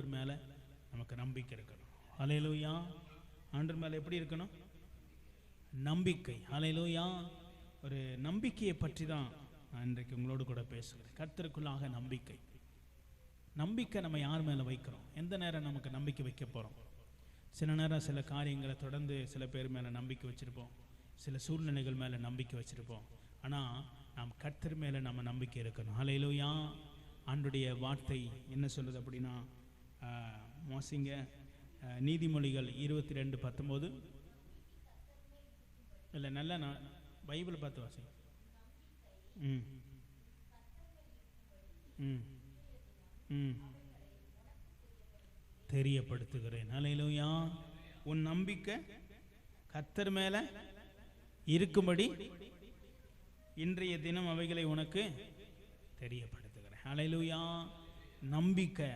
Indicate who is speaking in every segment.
Speaker 1: ஆண்டவர் மேலே நமக்கு நம்பிக்கை இருக்கணும். அலையிலூயா ஆண்டவர் மேலே எப்படி இருக்கணும்? நம்பிக்கை. அலையிலூயா ஒரு நம்பிக்கையை பற்றி தான் நான் இன்றைக்கு உங்களோடு கூட பேசுகிறேன். கர்த்தருக்குள்ளாக நம்பிக்கை. நம்பிக்கை நம்ம யார் மேலே வைக்கிறோம்? எந்த நேரம் நமக்கு நம்பிக்கை வைக்க போகிறோம் சில நேரம் சில காரியங்களை தொடர்ந்து சில பேர் மேலே நம்பிக்கை வச்சுருப்போம். சில சூழ்நிலைகள் மேலே நம்பிக்கை வச்சுருப்போம். ஆனால் நாம் கர்த்தர் மேலே நம்ம நம்பிக்கை இருக்கணும். அலையிலூயா ஆண்டுடைய வார்த்தை என்ன சொல்லுது அப்படின்னா மோசிங்க. நீதிமொழிகள் இருபத்தி ரெண்டு பத்தொம்போது. இல்லை நல்லா நான் பைபிள் பார்த்து வாசி ம். ம். ம். தெரியப்படுத்துகிறேன். அலையிலூயா உன் நம்பிக்கை கத்தர் மேலே இருக்கும்படி இன்றைய தினம் அவைகளை உனக்கு தெரியப்படுத்துகிறேன். அலையிலூயா நம்பிக்கை.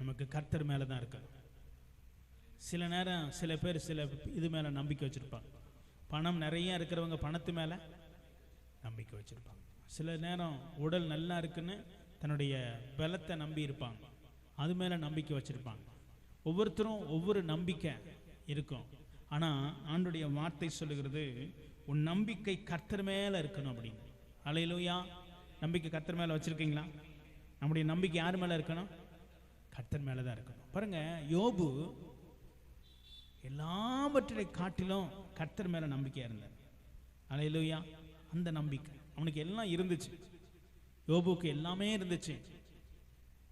Speaker 1: நமக்கு கர்த்தர் மேலே தான் இருக்கார். சில நேரம் சில பேர் சில இது மேலே நம்பிக்கை வச்சுருப்பாங்க. பணம் நிறைய இருக்கிறவங்க பணத்து மேலே நம்பிக்கை வச்சுருப்பாங்க. சில நேரம் உடல் நல்லா இருக்குன்னு தன்னுடைய பலத்தை நம்பி இருப்பாங்க. அது மேலே நம்பிக்கை வச்சுருப்பாங்க. ஒவ்வொருத்தரும் ஒவ்வொரு நம்பிக்கை இருக்கும். ஆனால் ஆண்டுடைய வார்த்தை சொல்லுகிறது உன் நம்பிக்கை கர்த்தர் மேலே இருக்கணும் அப்படின்னு. அலையிலூயா நம்பிக்கை கர்த்தர் மேலே வச்சுருக்கீங்களா? நம்முடைய நம்பிக்கை யார் மேலே இருக்கணும்? கர்த்தர் மேலே தான் இருக்கணும். பாருங்கள் யோபு எல்லாவற்றை காட்டிலும் கர்த்தர் மேலே நம்பிக்கையாக இருந்தார். அலையிலூயா. அந்த நம்பிக்கை அவனுக்கு எல்லாம் இருந்துச்சு. யோபுக்கு எல்லாமே இருந்துச்சு.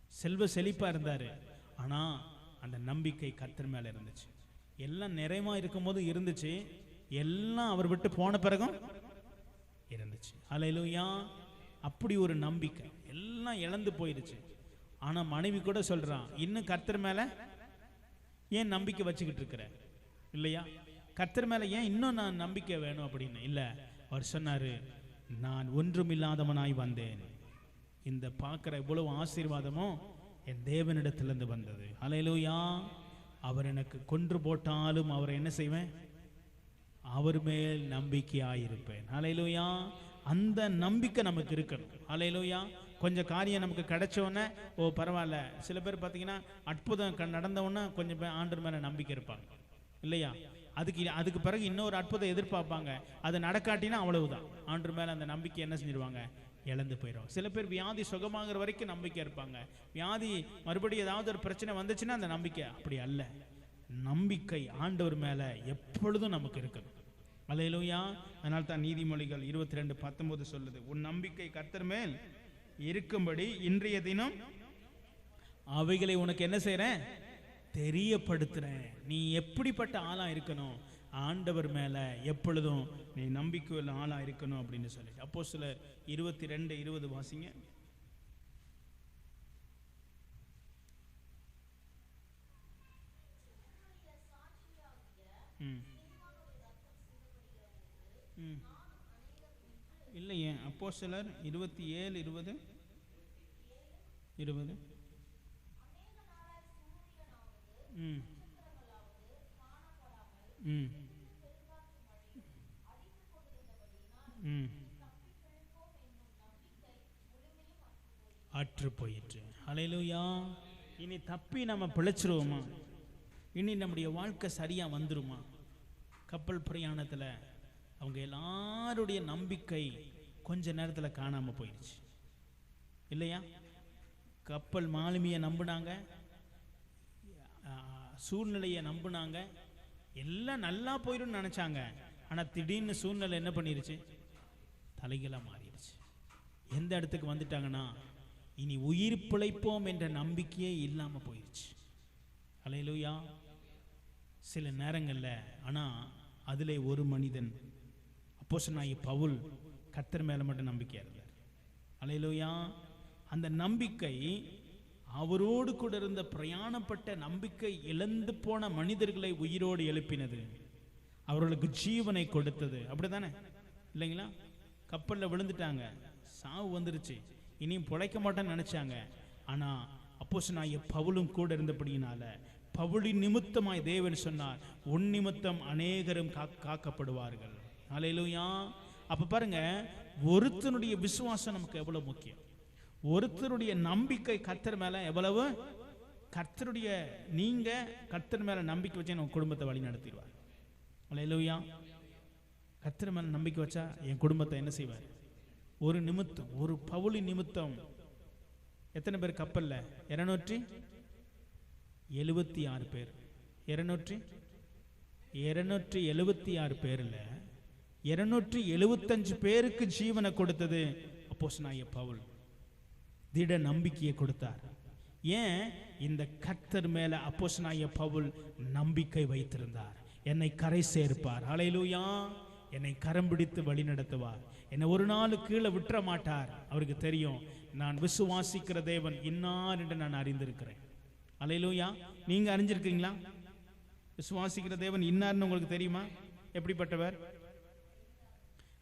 Speaker 1: செல்வ செழிப்பாக இருந்தார். ஆனால் அந்த நம்பிக்கை கர்த்தர் மேலே இருந்துச்சு. எல்லாம் நிறைவாக இருக்கும்போது இருந்துச்சு. எல்லாம் அவர் விட்டு போன பிறகும் இருந்துச்சு. அலையிலூயா. அப்படி ஒரு நம்பிக்கை. எல்லாம் இழந்து போயிடுச்சு ஆனா மனைவி கூட சொல்றான் இன்னும் கர்த்தர் மேல ஏன் நம்பிக்கை வச்சுக்கிட்டு இருக்கிற? இல்லையா? கர்த்தர் மேல ஏன் இன்னும் நான் நம்பிக்கை வேணும்? அப்படின்னு. இல்ல அவர் சொன்னாரு நான் ஒன்றும் இல்லாதவனாய் வந்தேன். இந்த பார்க்குற இவ்வளவு ஆசீர்வாதமும் என் தேவனிடத்திலிருந்து வந்தது. அலையிலூயா அவர் எனக்கு கொன்று போட்டாலும் அவரை என்ன செய்வேன்? அவர் மேல் நம்பிக்கையாயிருப்பேன். அலையிலூயா அந்த நம்பிக்கை நமக்கு இருக்கணும். அலையிலூயா கொஞ்சம் காரியம் நமக்கு கிடைச்ச ஓ பரவாயில்ல. சில பேர் பார்த்தீங்கன்னா அற்புதம் க- கொஞ்சம் பேர் ஆண்டர் மேலே நம்பிக்கை இருப்பாங்க. இல்லையா? அதுக்கு அதுக்கு பிறகு இன்னொரு அற்புதம் எதிர்பார்ப்பாங்க. அது நடக்காட்டினா அவ்வளவுதான். ஆண்டர் மேலே அந்த நம்பிக்கை என்ன செஞ்சிருவாங்க? இழந்து போயிடும் சில பேர் வியாதி சுகமாகிற வரைக்கும் நம்பிக்கை இருப்பாங்க. வியாதி மறுபடியும் ஏதாவது ஒரு பிரச்சனை வந்துச்சுன்னா அந்த நம்பிக்கை அப்படி அல்ல. நம்பிக்கை ஆண்டவர் மேலே எப்பொழுதும் நமக்கு இருக்கணும். அலையிலூயா. அதனால் தான் நீதிமொழிகள் இருபத்தி ரெண்டு பத்தொன்பது சொல்லுது உன் நம்பிக்கை கர்த்தர் மேல் இருக்கும்படி இன்றைய தினம் அவைகளை உனக்கு என்ன செய்றேன்? தெரியப்படுத்துறேன். நீ எப்படிப்பட்ட ஆளா இருக்கணும்? ஆண்டவர் மேல எப்பொழுதும் நீ நம்பிக்கையுள்ள ஆளா இருக்கணும் அப்படின்னு சொல்லி. அப்போ சில இருபத்தி ரெண்டு இருபது வாசிங்க. ம். ம். இல்லையே அப்போ சிலர் இருபத்தி ஏழு இருபது இருபது. ம். ம். ம். அற்று போயிற்று. அலையிலுயா இனி தப்பி நம்ம பிழைச்சிருவோமா? இனி நம்முடைய வாழ்க்கை சரியாக வந்துருமா? கப்பல் பிரயாணத்தில். அவங்க எல்லாருடைய நம்பிக்கை கொஞ்ச நேரத்தில் காணாமல் போயிடுச்சு. இல்லையா? கப்பல் மாலுமியை நம்பினாங்க. சூழ்நிலையை நம்பினாங்க. எல்லாம் நல்லா போயிடும்னு நினச்சாங்க. ஆனால் திடீர்னு சூழ்நிலை என்ன பண்ணிருச்சு? தலைகளாக மாறிடுச்சு. எந்த இடத்துக்கு வந்துட்டாங்கன்னா இனி உயிர் பிழைப்போம் என்ற நம்பிக்கையே இல்லாமல் போயிடுச்சு அலையிலூயா. சில நேரங்களில் ஆனால் அதில் ஒரு மனிதன் அப்போஸ்தலனாகிய பவுல் கத்தர் மேல மட்டும் நம்பிக்கை இருந்தார். அலையிலோயா அந்த நம்பிக்கை அவரோடு கூட இருந்த பிரயாணப்பட்ட நம்பிக்கை இழந்து போன மனிதர்களை உயிரோடு எழுப்பினது. அவர்களுக்கு ஜீவனை கொடுத்தது. அப்படிதானே இல்லைங்களா? கப்பலில் விழுந்துட்டாங்க. சாவு வந்துருச்சு. இனியும் பிழைக்க மாட்டேன்னு நினைச்சாங்க. ஆனா அப்போஸ்தலனாகிய பவுலும் கூட இருந்தபடியினால பவுலின் நிமித்தமாய் தேவன் சொன்னார் உன் நிமித்தம் அநேகரும் காக்கப்படுவார்கள். அலையிலுயா அப்ப பாருங்க ஒருத்தனுடைய விசுவாசம் நமக்கு எவ்வளவு முக்கியம்? ஒருத்தருடைய நம்பிக்கை கத்தர் மேல எவ்வளவு? கர்த்தருடைய நீங்க கர்த்தர் மேல நம்பிக்கை வச்சு என் குடும்பத்தை வழி நடத்திடுவார். அல்லேலூயா கர்த்தர் மேல நம்பிக்கை வச்சா என் குடும்பத்தை என்ன செய்வார்? ஒரு நிமித்தம் ஒரு பவுளி நிமித்தம். எத்தனை பேர் கப்பல்ல? இருநூற்றி? எழுபத்தி ஆறு பேர். இருநூற்றி? இருநூற்றி எழுபத்தி ஆறு பேரில் இருநூற்றி எழுபத்தஞ்சு பேருக்கு ஜீவனை கொடுத்தது. அப்போஸ்தலனாகிய பவுல் திட நம்பிக்கையை கொடுத்தார். ஏன்? இந்த கத்தர் மேல அப்போஸ்தலனாகிய பவுல் நம்பிக்கை வைத்திருந்தார். என்னை கரை சேர்ப்பார். அலையிலூயா என்னை கரம் பிடித்து வழி நடத்துவார். என்னை ஒரு நாள் கீழே விட்டுற மாட்டார். அவருக்கு தெரியும் நான் விசுவாசிக்கிற தேவன் இன்னார் என்று நான் அறிந்திருக்கிறேன். அலையிலூயா நீங்க அறிஞ்சிருக்கீங்களா? விசுவாசிக்கிற தேவன் இன்னார்னு உங்களுக்கு தெரியுமா? எப்படிப்பட்டவர்?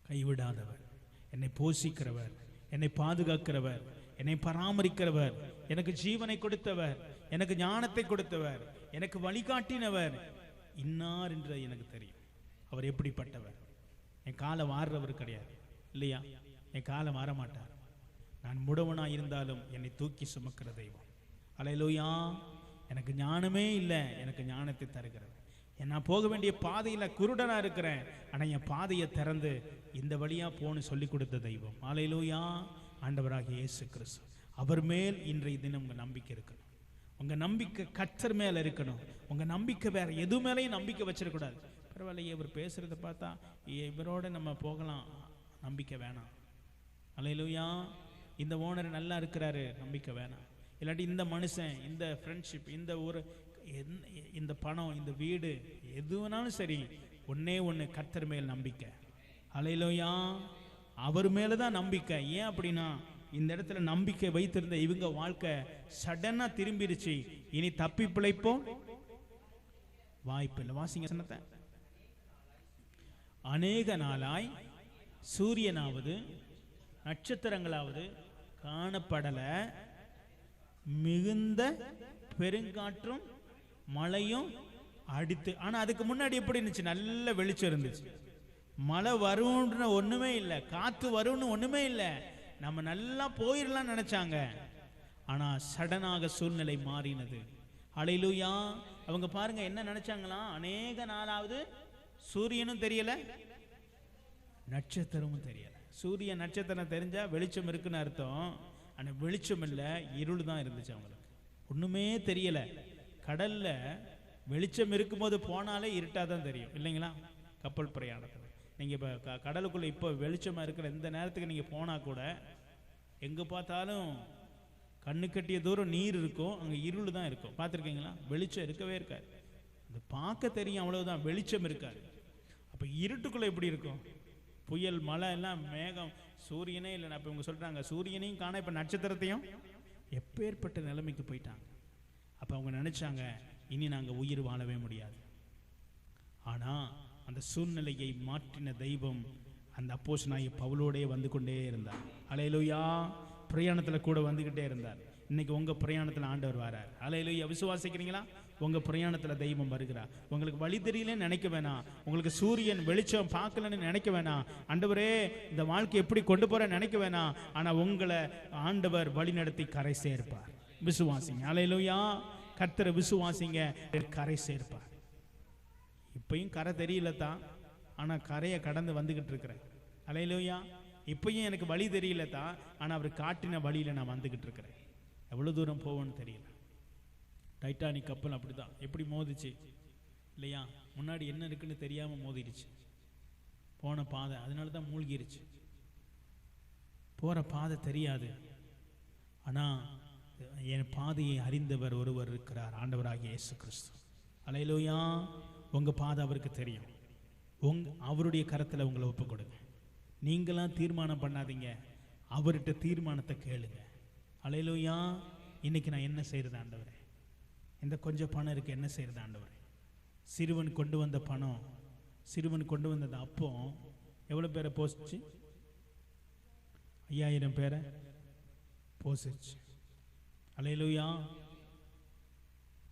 Speaker 1: கைவிடாதவர். என்னை போஷிக்கிறவர் என்னை பாதுகாக்கிறவர் என்னை பராமரிக்கிறவர் எனக்கு ஜீவனை கொடுத்தவர் எனக்கு ஞானத்தை கொடுத்தவர் எனக்கு வழிகாட்டினவர். இன்னார் என்று எனக்கு தெரியும். அவர் எப்படிப்பட்டவர்? என் காலை வாடுறவர் கிடையாது. இல்லையா? என் காலை மாற மாட்டார் நான் முடவனாக இருந்தாலும் என்னை தூக்கி சுமக்கிற தெய்வம். அலையிலோயா! எனக்கு ஞானமே இல்லை. எனக்கு ஞானத்தை தருகிறது. நான் போக வேண்டிய பாதையில் குருடனா இருக்கிறேன். ஆனால் என் பாதையை திறந்து இந்த வழியாக போன்னு சொல்லி கொடுத்த தெய்வம். ஆலையிலோயா ஆண்டவராகிய இயேசு கிறிஸ்து. அவர் மேல் இன்றைய தினம் உங்கள் நம்பிக்கை இருக்கணும். உங்கள் நம்பிக்கை கற்றர் மேலே இருக்கணும். உங்கள் நம்பிக்கை வேறு எது மேலேயும் நம்பிக்கை வச்சிடக்கூடாது. பரவாயில்லையே இவர் பேசுகிறத பார்த்தா இவரோட நம்ம போகலாம். நம்பிக்கை வேணாம். அலையிலுயா இந்த ஓனர் நல்லா இருக்கிறாரு. நம்பிக்கை வேணாம். இல்லாட்டி இந்த மனுஷன் இந்த ஃப்ரெண்ட்ஷிப் இந்த ஒரு இந்த பணம் இந்த வீடு எது வேணாலும் சரி ஒன்றே ஒன்று கத்தர் மேல் நம்பிக்கை. அலையிலோயா. அவர் மேலதான் நம்பிக்கை. ஏன் அப்படின்னா இந்த இடத்துல நம்பிக்கை வைத்திருந்த இவங்க வாழ்க்கை சடனா திரும்பிடுச்சு இனி தப்பி பிழைப்போம்? வாய்ப்பு இல்லை வாசிங்க சொன்னதை அநேக நாளாய் சூரியனாவது நட்சத்திரங்களாவது காணப்படல. மிகுந்த பெருங்காற்றும் மழையும் அடித்து ஆனா அதுக்கு முன்னாடி எப்படி இருந்துச்சு? நல்ல வெளிச்சம் இருந்துச்சு. மழை வரும்னு ஒண்ணுமே இல்லை காத்து வரும்னு ஒண்ணுமே இல்லை. நம்ம நல்லா போயிடலாம் நினைச்சாங்க. ஆனா சடனாக சூழ்நிலை மாறினது. அலையிலூயா. அவங்க பாருங்க என்ன நினைச்சாங்களாம் அநேக நாளாவது சூரியனும் தெரியல நட்சத்திரமும் தெரியல. சூரிய நட்சத்திரம் தெரிஞ்சா வெளிச்சம் இருக்குன்னு அர்த்தம். ஆனா வெளிச்சம் இல்லை இருள் தான் இருந்துச்சு அவங்களுக்கு. ஒண்ணுமே தெரியல. கடல்ல வெளிச்சம் இருக்கும்போது போனாலே இருட்டாதான் தெரியும். இல்லைங்களா? கப்பல் பிரயாணம் நீங்கள் இப்போ க- கடலுக்குள்ளே இப்போ வெளிச்சமாக இருக்கிற இந்த நேரத்துக்கு நீங்கள் போனால் கூட எங்கே பார்த்தாலும் கண்ணு கட்டிய தூரம் நீர் இருக்கும் அங்கே இருள் தான் இருக்கும். பார்த்துருக்கீங்களா? வெளிச்சம் இருக்கவே இருக்காது. இந்த பார்க்க தெரியும் அவ்வளவுதான் வெளிச்சம் இருக்காது. அப்போ இருட்டுக்குள்ளே எப்படி இருக்கும்? புயல் மழை எல்லாம் மேகம் சூரியனே இல்லை. அப்போ இவங்க சொல்கிறாங்க சூரியனையும் காண இப்போ நட்சத்திரத்தையும் எப்பேற்பட்ட நிலைமைக்கு போயிட்டாங்க. அப்போ அவங்க நினச்சாங்க இனி நாங்கள் உயிர் வாழவே முடியாது. ஆனால் அந்த சூழ்நிலையை மாற்றின தெய்வம் அந்த அப்போஸ் நாய் பவுலோடே வந்து கொண்டே இருந்தார். அலையலுயா பிரயாணத்தில் கூட வந்துக்கிட்டே இருந்தார். இன்னைக்கு உங்கள் பிரயாணத்தில் ஆண்டவர் வரார். அலையலுயா விசுவாசிக்கிறீங்களா? உங்கள் பிரயாணத்தில் தெய்வம் வருகிறார். உங்களுக்கு வழி தெரியலன்னு நினைக்க வேணாம். உங்களுக்கு சூரியன் வெளிச்சம் பார்க்கலன்னு நினைக்க வேணாம். ஆண்டவரே இந்த வாழ்க்கை எப்படி கொண்டு போற நினைக்க வேணாம். ஆனால் உங்களை ஆண்டவர் வழி நடத்தி கரை சேர்ப்பார். விசுவாசிங்க. அலையலுயா கர்த்தரை விசுவாசிங்க. கரை சேர்ப்பார். இப்பயும் கரை தெரியல தான் ஆனால் கரையை கடந்து வந்துக்கிட்டு இருக்கிறேன். அலையிலோயா. இப்பையும் எனக்கு வழி தெரியல தான் ஆனால் அவர் காட்டின வழியில் நான் வந்துக்கிட்டு இருக்கிறேன். எவ்வளோ தூரம் போவோன்னு தெரியல. டைட்டானிக் கப்பல் அப்படி தான் எப்படி மோதிச்சு? இல்லையா? முன்னாடி என்ன இருக்குன்னு தெரியாமல் மோதிடுச்சு. போன பாதை அதனால தான் மூழ்கிருச்சு. போகிற பாதை தெரியாது. ஆனால் என் பாதையை அறிந்தவர் ஒருவர் இருக்கிறார். ஆண்டவராகிய இயேசு கிறிஸ்து. அலையிலோயா. உங்கள் பாதை அவருக்கு தெரியும். உங் அவருடைய கரத்தில் உங்களை ஒப்பு கொடுங்க. நீங்களாம் தீர்மானம் பண்ணாதீங்க. அவர்கிட்ட தீர்மானத்தை கேளுங்க. அலையிலோயா இன்னைக்கு நான் என்ன செய்கிறது ஆண்டவரே? இந்த கொஞ்சம் பணம் இருக்கு என்ன செய்கிறது ஆண்டவரே? சிறுவன் கொண்டு வந்த பணம் சிறுவன் கொண்டு வந்தது அப்போ எவ்வளோ பேரை போசிச்சு? ஐயாயிரம் பேரை போசிச்சு. அலையிலுயா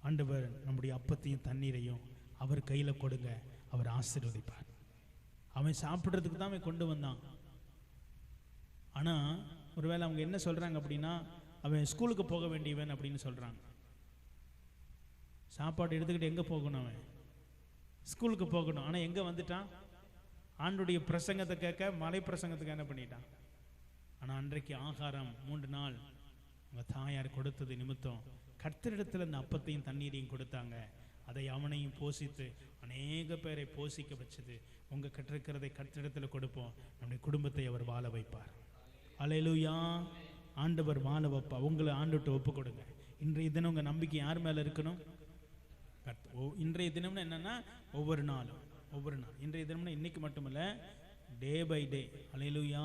Speaker 1: ஆண்டவர் நம்முடைய அப்பத்தையும் தண்ணீரையும் அவர் கையில் கொடுங்க அவர் ஆசீர்வதிப்பார். அவன் சாப்பிட்றதுக்கு தான் அவன் கொண்டு வந்தான். ஆனால் ஒருவேளை அவங்க என்ன சொல்கிறாங்க அப்படின்னா அவன் ஸ்கூலுக்கு போக வேண்டியவன் அப்படின்னு சொல்கிறாங்க சாப்பாடு எடுத்துக்கிட்டு எங்கே போகணும் அவன்? ஸ்கூலுக்கு போகணும். ஆனால் எங்கே வந்துட்டான்? ஆண்டுடைய பிரசங்கத்தை கேட்க மலை பிரசங்கத்துக்கு என்ன பண்ணிட்டான்? ஆனால் அன்றைக்கு ஆகாரம் மூன்று நாள் உங்கள் தாயார் கொடுத்தது நிமித்தம் கர்த்தரிடத்தில் அந்த அப்பத்தையும் தண்ணீரையும் கொடுத்தாங்க. அதை அவனையும் போஷித்து அநேக பேரை போஷிக்க வச்சது. உங்கள் கற்றிருக்கிறதை கட்டிடத்தில் கொடுப்போம். நம்முடைய குடும்பத்தை அவர் வாழ வைப்பார். அலையிலுயா ஆண்டவர் வாழ வைப்பா. உங்களை ஆண்டுட்டு ஒப்பு கொடுங்க. இன்றைய தினம் உங்கள் நம்பிக்கை யார் மேலே இருக்கணும்? இன்றைய தினம்னு என்னன்னா ஒவ்வொரு நாளும் ஒவ்வொரு நாள். இன்றைய தினம்னா இன்னைக்கு மட்டுமல்ல டே பை டே அலையிலுயா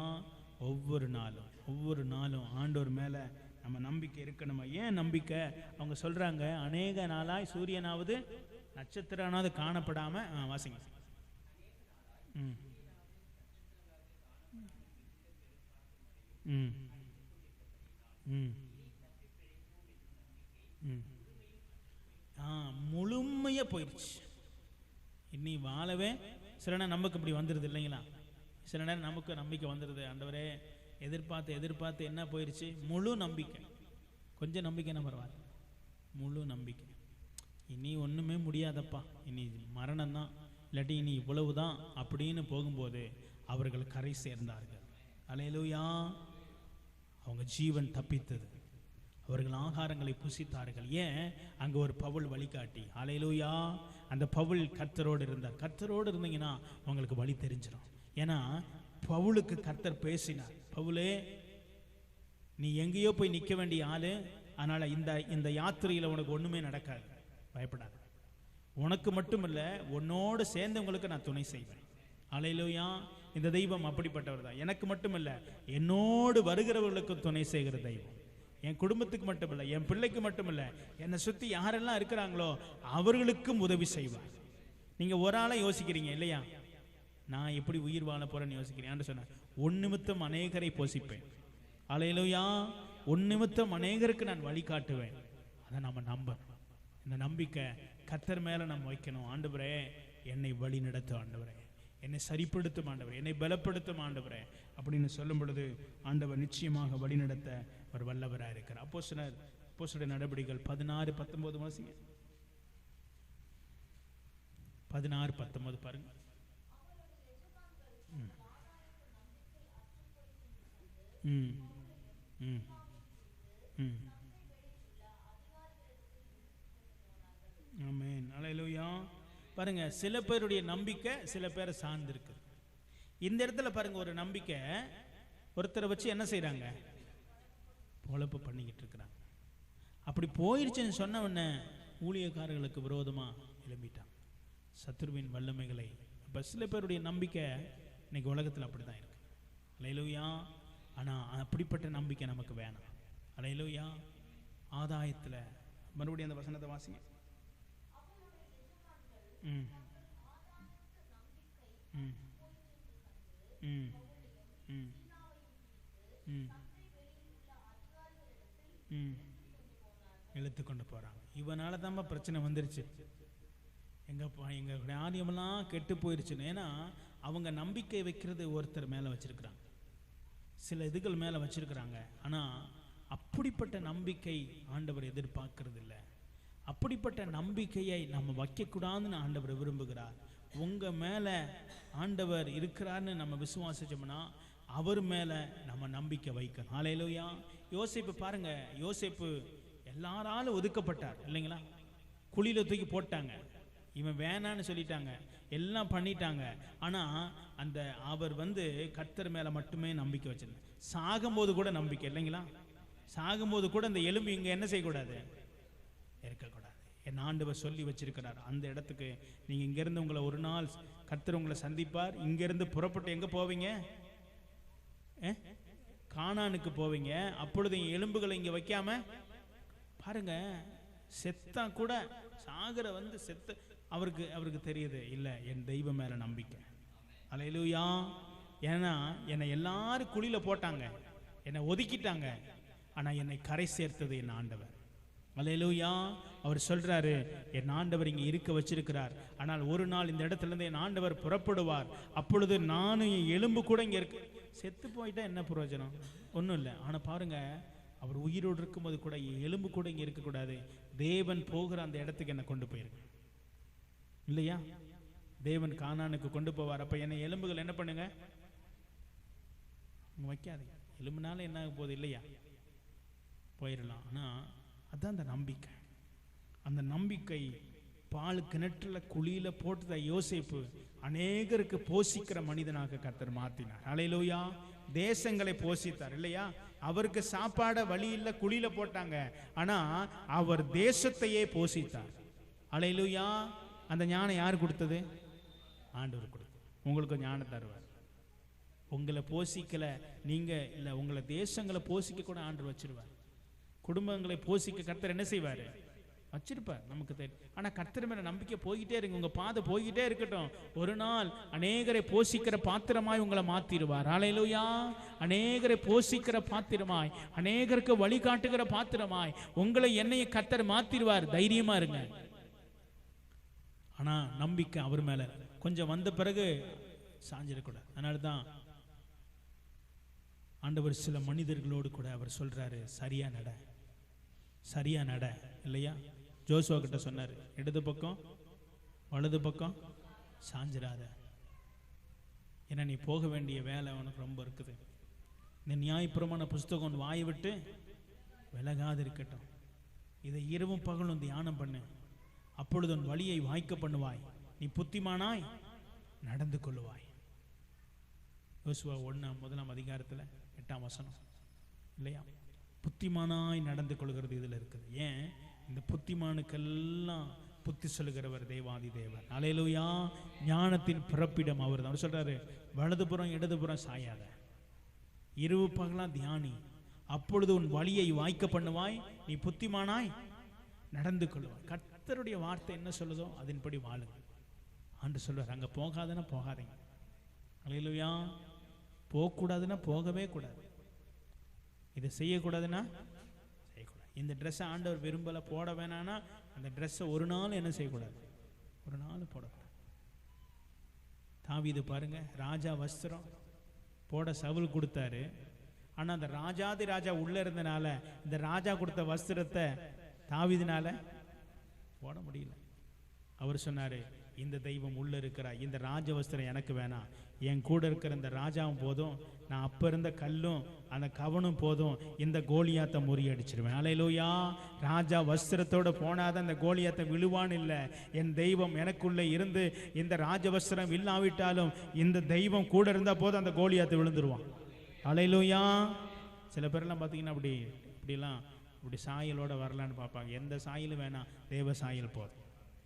Speaker 1: ஒவ்வொரு நாளும் ஒவ்வொரு நாளும் ஆண்டவர் மேலே நம்ம நம்பிக்கை இருக்கணுமா? ஏன் நம்பிக்கை? அவங்க சொல்றாங்க அநேக நாளாய் சூரியனாவது நட்சத்திரனாவது காணப்படாம வாசிங்க. ம். ம். ம். ம். ஆ முழுமையாக போயிடுச்சு இன்னி வாழவே சில நேரம் நமக்கு இப்படி வந்துடுது இல்லைங்களா? சில நேரம் நமக்கு நம்பிக்கை வந்துடுது அந்தவரே எதிர்பார்த்து எதிர்பார்த்து என்ன போயிடுச்சு முழு நம்பிக்கை. கொஞ்சம் நம்பிக்கைன்னா பரவாயில்ல. முழு நம்பிக்கை. இனி ஒன்றுமே முடியாதப்பா. இனி மரணம் தான் இல்லாட்டி இனி இவ்வளவு தான் அப்படின்னு போகும்போது அவர்கள் கரை சேர்ந்தார்கள். அலையலூயா. அவங்க ஜீவன் தப்பித்தது. அவர்கள் ஆகாரங்களை புசித்தார்கள். ஏன்? அங்கே ஒரு பவுல் வழிகாட்டி. அலையலூயா. அந்த பவுல் கர்த்தரோடு இருந்தார். கர்த்தரோடு இருந்தீங்கன்னா உங்களுக்கு வழி தெரிஞ்சிடும் ஏன்னா பவுலுக்கு கர்த்தர் பேசினார். பவுலே நீ எங்கேயோ போய் நிற்க வேண்டிய ஆளு. அதனால இந்த இந்த யாத்திரையில் உனக்கு ஒண்ணுமே நடக்காது. பயப்படாது. உனக்கு மட்டும் இல்லை உன்னோடு சேர்ந்தவங்களுக்கு நான் துணை செய்வேன். அலையிலோயா. இந்த தெய்வம் அப்படிப்பட்டவர் தான். எனக்கு மட்டும் இல்லை என்னோடு வருகிறவர்களுக்கும் துணை செய்கிற தெய்வம். என் குடும்பத்துக்கு மட்டும் இல்லை என் பிள்ளைக்கு மட்டும் இல்லை என்னை சுற்றி யாரெல்லாம் இருக்கிறாங்களோ அவர்களுக்கும் உதவி செய்வார். நீங்கள் ஒரு ஆளை யோசிக்கிறீங்க இல்லையா? நான் எப்படி உயிர் வாழ போறேன்னு யோசிக்கிறேன். சொன்னேன் உன் நிமித்தம் அநேகரை போசிப்பேன். அலையிலோயா உன் நிமித்தம் அநேகருக்கு நான் வழிகாட்டுவேன் அதை நம்ம நம்பணும் இந்த நம்பிக்கை கத்தர் மேலே நம்ம வைக்கணும். ஆண்டவரே என்னை வழி நடத்தும் ஆண்டவரே. என்னை சரிப்படுத்தும் ஆண்டவர். என்னை பலப்படுத்தும் ஆண்டவரே. அப்படின்னு சொல்லும் பொழுது ஆண்டவர் நிச்சயமாக வழிநடத்த ஒரு வல்லவராக இருக்கிறார். அப்போ சிலர் அப்போ சில நடவடிக்கைகள் பதினாறு பத்தொன்பது வாசிங்க. பதினாறு பத்தொன்பது பாருங்க. ம். ம். ம். ஆமென். அல்லேலூயா பாருங்க சில பேருடைய நம்பிக்கை சில பேரை சார்ந்திருக்கு இந்த இடத்துல பாருங்க ஒரு நம்பிக்கை. ஒருத்தரை வச்சு என்ன செய்கிறாங்க பொழப்பு பண்ணிக்கிட்டு இருக்கிறாங்க. அப்படி போயிடுச்சுன்னு சொன்ன உடனே ஊழியக்காரர்களுக்கு விரோதமாக எழும்பிட்டான் சத்ருவின் வல்லமைகளை. இப்போ சில பேருடைய நம்பிக்கை இன்னைக்கு உலகத்தில் அப்படிதான் இருக்கு. அலையிலூயா. ஆனால் அப்படிப்பட்ட நம்பிக்கை நமக்கு வேணாம். அலையிலோயா. ஆதாயத்தில். மறுபடியும் அந்த வசனத்தை வாசிங்க. ம். ம். ம். ம். ம். ம். இழுத்து கொண்டு போகிறாங்க இவனால தான்ப்பா பிரச்சனை வந்துருச்சு. எங்க ப- எங்க ஆரியமெல்லாம் கெட்டு போயிருச்சுன்னு. ஏன்னா அவங்க நம்பிக்கை வைக்கிறது ஒருத்தர் மேலே வச்சுருக்குறாங்க. சில இதுகள் மேலே வச்சிருக்கிறாங்க. ஆனால் அப்படிப்பட்ட நம்பிக்கை ஆண்டவர் எதிர்பார்க்கறது இல்லை அப்படிப்பட்ட நம்பிக்கையை நம்ம வைக்கக்கூடாதுன்னு ஆண்டவர் விரும்புகிறார். உங்கள் மேலே ஆண்டவர் இருக்கிறார்னு நம்ம விசுவாசிச்சோம்னா அவர் மேலே நம்ம நம்பிக்கை வைக்கணும். ஆலையிலோயா யோசிப்பு பாருங்க. யோசிப்பு எல்லாராலும் ஒதுக்கப்பட்டார். இல்லைங்களா? குழியில் தூக்கி போட்டாங்க. இவன் வேணான்னு சொல்லிட்டாங்க. எல்லாம் பண்ணிட்டாங்க. ஆனால் அந்த அவர் வந்து கர்த்தர் மேலே மட்டுமே நம்பிக்கை வச்சிருந்தார். சாகும்போது கூட நம்பிக்கை இல்லைங்களா? சாகும்போது கூட அந்த எலும்பு இங்கே என்ன செய்யக்கூடாது? இருக்கக்கூடாது என் ஆண்டவர் சொல்லி வச்சிருக்கிறார். அந்த இடத்துக்கு நீங்கள் இங்கேருந்து உங்களை ஒரு நாள் கர்த்தர் உங்களை சந்திப்பார். இங்கேருந்து புறப்பட்டு எங்கே போவீங்க? காணானுக்கு போவீங்க. அப்பொழுது என் எலும்புகளை இங்கே வைக்காம பாருங்க செத்தா கூட சாகர வந்து செத்த அவருக்கு அவருக்கு தெரியுது இல்லை என் தெய்வம் மேலே நம்பிக்கை. அலையிலுயா. ஏன்னா என்னை எல்லாரும் குழியில் போட்டாங்க. என்னை ஒதுக்கிட்டாங்க. ஆனால் என்னை கரை சேர்த்தது என் ஆண்டவர். அலையிலுயா. அவர் சொல்கிறாரு என் ஆண்டவர் இங்கே இருக்க வச்சிருக்கிறார். ஆனால் ஒரு நாள் இந்த இடத்துலேருந்து என் ஆண்டவர் புறப்படுவார். அப்பொழுது நானும் என் எலும்பு கூட இங்கே இருக்கு. செத்து போயிட்டா என்ன பிரயோஜனம் ஒன்றும் இல்லை. ஆனால் பாருங்கள் அவர் உயிரோடு இருக்கும்போது கூட என் எலும்பு கூட இங்கே இருக்கக்கூடாது. தேவன் போகிற அந்த இடத்துக்கு என்னை கொண்டு போயிருக்கு. இல்லையா? தேவன் கானானுக்கு கொண்டு போவார். அப்ப என்னை எலும்புகள் என்ன பண்ணுங்க? வைக்காதீங்க. எலும்புனால என்ன ஆக போகுது இல்லையா? போயிடலாம். ஆனா அதான் அந்த நம்பிக்கை. அந்த நம்பிக்கை பால் கிணற்றுல குழியில போட்டத யோசிப்பு அநேகருக்கு போஷிக்கிற மனிதனாக கர்த்தர் மாத்தினார். அலையிலோயா தேசங்களை போஷித்தார் இல்லையா? அவருக்கு சாப்பாட வழி குழியில் குழியில போட்டாங்க. ஆனா அவர் தேசத்தையே போஷித்தார். அலையிலோயா அந்த ஞானம் யார் கொடுத்தது? ஆண்டவர் கொடுத்தது. உங்களுக்கு ஞானம் தருவார். உங்களை போஷிக்கல நீங்க இல்லை உங்களை தேசங்களை போஷிக்க கூட ஆண்டவர் வச்சிருவார். குடும்பங்களை போஷிக்க கர்த்தர் என்ன செய்வாரு? வச்சிருப்பார் நமக்கு தெரியும் ஆனால் கர்த்தர் மேல நம்பிக்கை போய்கிட்டே இருங்க. உங்க பாதை போய்கிட்டே இருக்கட்டும். ஒரு நாள் அநேகரை போஷிக்கிற பாத்திரமாய் உங்களை மாத்திருவார் அலையிலுயா அநேகரை போஷிக்கிற பாத்திரமாய் அநேகருக்கு வழிகாட்டுகிற பாத்திரமாய் உங்களை என்னைய கர்த்தர் மாத்திருவார் தைரியமா இருங்க. ஆனால் நம்பிக்கை அவர் மேலே. கொஞ்சம் வந்த பிறகு சாஞ்சிடக்கூடாது அதனால தான் ஆண்டவர் சில மனிதர்களோடு கூட அவர் சொல்கிறாரு சரியா நட. சரியா நட. இல்லையா? ஜோசுவா கிட்ட சொன்னார் இடது பக்கம் வலது பக்கம் சாஞ்சிடாத. ஏன்னா நீ போக வேண்டிய வேலை உனக்கு ரொம்ப இருக்குது. இந்த நியாயப்புறமான புஸ்தகம் ஒன்று வாய் விட்டு விலகாது இருக்கட்டும். இதை இரவும் பகலும் தியானம் பண்ணு. அப்பொழுது உன் வழியை வாய்க்க பண்ணுவாய். நீ புத்திமானாய் நடந்து கொள்ளுவாய். யோசுவா ஒண்ணாம் முதலாம் அதிகாரத்துல எட்டாம் வசனம். இல்லையா? புத்திமானாய் நடந்து கொள்கிறது இதுல இருக்குது. ஏன்? இந்த புத்திமானுக்கெல்லாம் புத்தி சொல்லுகிறவர் தேவாதி தேவர். அலையலூயா. ஞானத்தின் பிறப்பிடம் அவர் தான். அவர் சொல்றாரு வலதுபுறம் இடதுபுறம் சாயாத. இரவு பகலாம் தியானி. அப்பொழுது உன் வழியை வாய்க்க பண்ணுவாய். நீ புத்திமானாய் நடந்து கொள்வாய் கர்த்தருடைய வார்த்தை என்ன சொல்லுதோ அதன்படி வாழுங்க. ஆண்டு சொல்லுவார் அங்க போகாதுன்னா போகாதீங்க. அலையிலுயா போகக்கூடாதுன்னா போகவே கூடாது. இதை செய்யக்கூடாதுன்னா செய்யக்கூடாது. இந்த ட்ரெஸ்ஸை ஆண்டவர் விரும்பல போட வேணான்னா அந்த ட்ரெஸ்ஸை ஒரு நாள் என்ன செய்யக்கூடாது? ஒரு நாள் போடக்கூடாது. தாவி இது பாருங்க ராஜா வஸ்திரம் போட சவுல் கொடுத்தாரு. ஆனா அந்த ராஜாதி ராஜா உள்ள இருந்தனால இந்த ராஜா கொடுத்த வஸ்திரத்தை தாவீதுனால போட முடியல. அவர் சொன்னாரு இந்த தெய்வம் உள்ள இருக்கிறா இந்த ராஜ வஸ்திரம் எனக்கு வேணாம். என் கூட இருக்கிற இந்த ராஜாவும் போதும். நான் அப்ப இருந்த கல்லும் அந்த கவனும் போதும். இந்த கோலியாத்தை முறியடிச்சிருவேன் அலையிலோயா ராஜா வஸ்திரத்தோட போனாதான் அந்த கோலியாத்தை விழுவான் இல்லை. என் தெய்வம் எனக்குள்ளே இருந்து இந்த ராஜ வஸ்திரம் இல்லாவிட்டாலும் இந்த தெய்வம் கூட இருந்தா போதும் அந்த கோலியாத்தை விழுந்துருவான். அலையிலோயா சில பேர்லாம் பார்த்தீங்கன்னா அப்படி இப்படிலாம் இப்படி சாயலோட வரலான்னு பார்ப்பாங்க. எந்த சாயலும் வேணாம் தேவ சாயல் போதும்.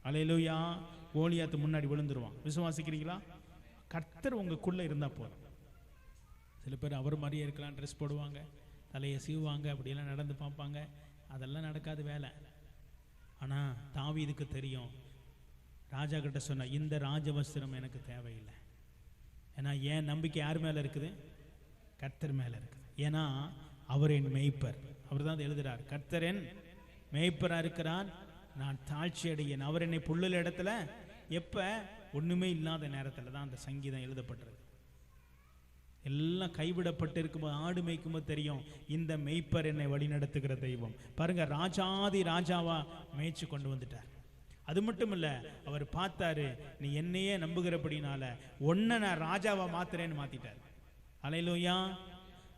Speaker 1: அலையிலூயா கோலியாத்து முன்னாடி விழுந்துருவான். விசுவாசிக்கிறீங்களா? கர்த்தர் உங்களுக்குள்ளே இருந்தால் போதும். சில பேர் அவர் மாதிரியே இருக்கலாம் ட்ரெஸ் போடுவாங்க தலையை சீவுவாங்க அப்படியெல்லாம் நடந்து பார்ப்பாங்க. அதெல்லாம் நடக்காது வேலை. ஆனால் தாவி இதுக்கு தெரியும். ராஜா கிட்ட சொன்ன இந்த ராஜவஸ்திரம் எனக்கு தேவையில்லை. ஏன்னா என் நம்பிக்கை யார் மேலே இருக்குது? கர்த்தர் மேலே இருக்குது. ஏன்னா அவர் என் மெய்ப்பர். அவர் தான் எழுதுறார் கர்த்தரன் என் இருக்கிறார். நான் தாழ்ச்சி அடையேன் அவர் என்னை புல்லுல இடத்துல எப்ப? ஒண்ணுமே இல்லாத நேரத்துல தான் அந்த சங்கீதம் எழுதப்பட்டிருக்கு எல்லாம் கைவிடப்பட்டு இருக்கும்போது ஆடு மேய்க்கும்போது தெரியும் இந்த மெய்ப்பர் என்னை வழிநடத்துகிற தெய்வம். பாருங்க ராஜாதி ராஜாவா மேய்ச்சி கொண்டு வந்துட்டார். அது மட்டும் இல்ல அவர் பார்த்தாரு நீ என்னையே நம்புகிறபடினால ஒன்ன நான் ராஜாவா மாத்துறேன்னு மாத்திட்டார். அலையிலோயா.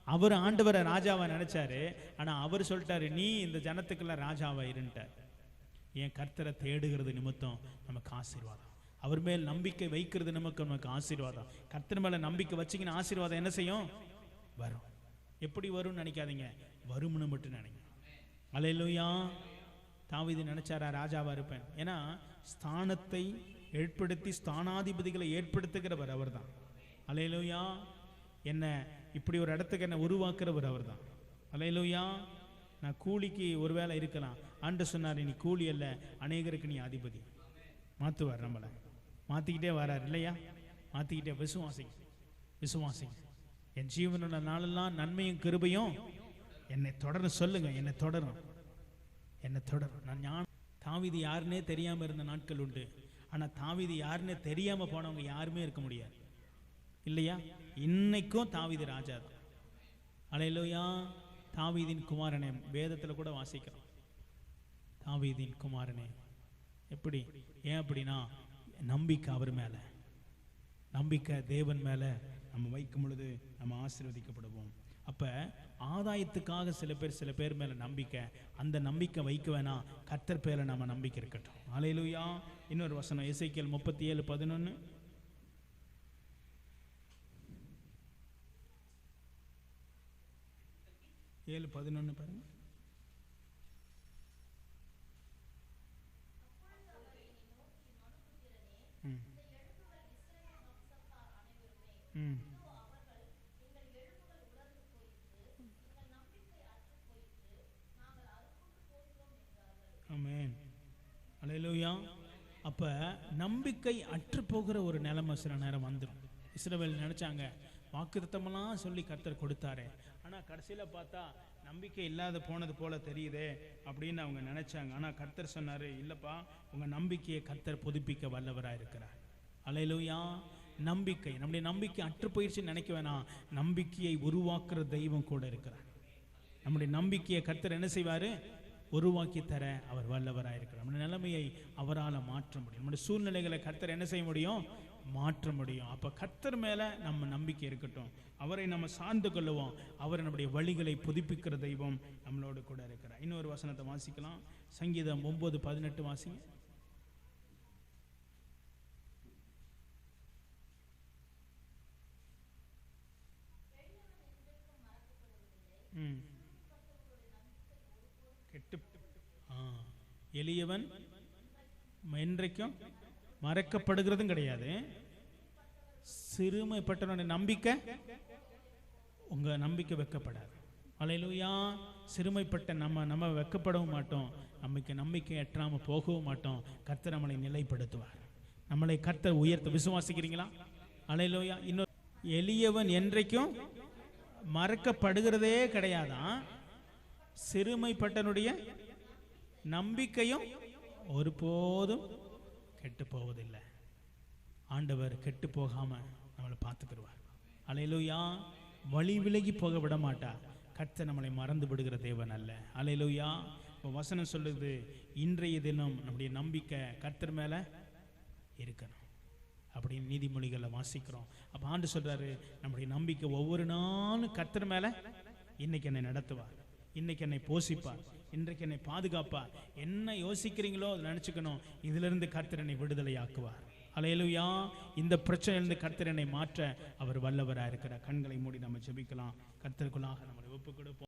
Speaker 1: அவர் ஆண்டவரை ராஜாவா நினைச்சாரு. ஆனா அவர் சொல்லிட்டாரு நீ இந்த ஜனத்துக்குள்ள ராஜாவா இருன்ட்டார் என் கர்த்தரை தேடுகிறது நிமித்தம் நமக்கு ஆசீர்வாதம். அவர் மேல் நம்பிக்கை வைக்கிறது நமக்கு நமக்கு ஆசீர்வாதம். கர்த்தர் மேல நம்பிக்கை வச்சிங்கன்னா ஆசீர்வாதம் என்ன செய்யும்? வரும். எப்படி வரும்னு நினைக்காதீங்க. வரும்னு மட்டும் நினைங்க. அலையிலுயா. தாவீது நினைச்சாரா ராஜாவா இருப்பேன். ஏன்னா ஸ்தானத்தை ஏற்படுத்தி ஸ்தானாதிபதிகளை ஏற்படுத்துகிறவர் அவர் தான் அலையிலுயா. என்ன இப்படி ஒரு இடத்துக்கு என்ன உருவாக்குறவர் அவர் தான் அலையிலுயா நான் கூலிக்கு ஒருவேளை இருக்கலாம். ஆண்டு சொன்னார் நீ கூலி அல்ல அநேகருக்கு நீ அதிபதி மாற்றுவார் நம்மளை. மாற்றிக்கிட்டே வரார் இல்லையா? மாற்றிக்கிட்டே விசுவாசி. விசுவாசி. என் ஜீவனோட நாளெல்லாம் நன்மையும் கிருபையும் என்னை தொடரும். சொல்லுங்க என்னை தொடரும். என்னை தொடரும். நான் ஞான தாவிதி யாருன்னே தெரியாமல் இருந்த நாட்கள் உண்டு. ஆனால் தாவிதி யாருன்னே தெரியாமல் போனவங்க யாருமே இருக்க முடியாது. இல்லையா? இன்னைக்கும் தாவிது ராஜா தான் அலையிலோயா தாவீதின் குமாரனே வேதத்தில் கூட வாசிக்கிறோம். தாவீதின் குமாரனே எப்படி? ஏன் அப்படின்னா நம்பிக்கை அவர் மேலே. நம்பிக்கை தேவன் மேலே நம்ம வைக்கும் பொழுது நம்ம ஆசீர்வதிக்கப்படுவோம். அப்போ ஆதாயத்துக்காக சில பேர் சில பேர் மேலே நம்பிக்கை. அந்த நம்பிக்கை வைக்க வேணாம் கர்த்தர் பேரில் நம்ம நம்பிக்கை இருக்கட்டும். அலையிலுயா இன்னொரு வசனம் இசைக்கியல் முப்பத்தி ஏழு பதினொன்று ஏழு பதினொன்று பாருங்க. ம். ம். ஆமேன். அலையிலூயா. அப்ப நம்பிக்கை அற்று போகிற ஒரு நிலைமை சில நேரம் வந்துடும் இஸ்ரவேல் நினைச்சாங்க வாக்குத்தமெல்லாம் சொல்லி கர்த்தர் கொடுத்தாரு. ஆனால் கடைசியில் பார்த்தா நம்பிக்கை இல்லாத போனது போல தெரியுதே அப்படின்னு அவங்க நினச்சாங்க. ஆனால் கர்த்தர் சொன்னார் இல்லைப்பா உங்கள் நம்பிக்கையை கர்த்தர் புதுப்பிக்க வல்லவராக இருக்கிறார். அலையிலூயா. நம்பிக்கை. நம்முடைய நம்பிக்கை அற்று போயிடுச்சுன்னு நினைக்க வேணாம். நம்பிக்கையை உருவாக்குற தெய்வம் கூட இருக்கிறார். நம்முடைய நம்பிக்கையை கர்த்தர் என்ன செய்வார்? உருவாக்கி தர அவர் வல்லவராக இருக்கிறார் நம்முடைய நிலைமையை அவரால் மாற்ற முடியும். நம்முடைய சூழ்நிலைகளை கர்த்தர் என்ன செய்ய முடியும்? மாற்ற முடியும். அப்போ கத்தர் மேலே நம்ம நம்பிக்கை இருக்கட்டும். அவரை நம்ம சார்ந்து கொள்ளுவோம். அவர் நம்முடைய வழிகளை புதுப்பிக்கிற தெய்வம் நம்மளோடு கூட இருக்கிறார். இன்னொரு வசனத்தை வாசிக்கலாம். சங்கீதம் ஒம்பது பதினெட்டு வாசிங்க. கெட்டு. ஆ. எளியவன் என்றைக்கும் மறக்கப்படுகிறதும் கிடையாது. சிறுமைப்பட்டவனுடைய நம்பிக்கை உங்க நம்பிக்கை வைக்கப்படாது. அலையிலூயா சிறுமைப்பட்ட நம்ம நம்ம வெக்கப்படவும் மாட்டோம். நம்பிக்கை நம்பிக்கை எட்டாமல் போகவும் மாட்டோம். கர்த்தர் நம்மளை நிலைப்படுத்துவார். நம்மளை கர்த்தர் உயர்த்த விசுவாசிக்கிறீங்களா? அலையிலுயா இன்னொரு எளியவன் என்றைக்கும் மறக்கப்படுகிறதே கிடையாதான் சிறுமைப்பட்டனுடைய நம்பிக்கையும் ஒருபோதும் கெட்டு போவதில்லை ஆண்டவர் கெட்டு போகாமல் நம்மளை பார்த்துக்கிடுவார். அலையிலுயா. வழி விலகி போக விட மாட்டார் கர்த்தர் நம்மளை மறந்து விடுகிற தேவன் அல்ல. அலையிலுயா. இப்போ வசனம் சொல்லுது இன்றைய தினம் நம்முடைய நம்பிக்கை கர்த்தர் மேலே இருக்கணும். அப்படின்னு நீதிமொழிகளை வாசிக்கிறோம். அப்போ ஆண்டு சொல்கிறாரு நம்முடைய நம்பிக்கை ஒவ்வொரு நாளும் கர்த்தர் மேலே இன்னைக்கு என்னை நடத்துவார். இன்னைக்கு என்னை போஷிப்பார். இன்றைக்கு என்னை பாதுகாப்பார் என்ன யோசிக்கிறீங்களோ அதை நினச்சிக்கணும். இதிலிருந்து கர்த்தர் என்னை விடுதலையாக்குவார். அலையலுயா இந்த பிரச்சனையிலிருந்து கர்த்தர் என்னை மாற்ற அவர் வல்லவராக இருக்கிறார் கண்களை மூடி நம்ம ஜெபிக்கலாம். கர்த்தருக்குள்ளாக நம்மளை ஒப்பு கொடுப்போம்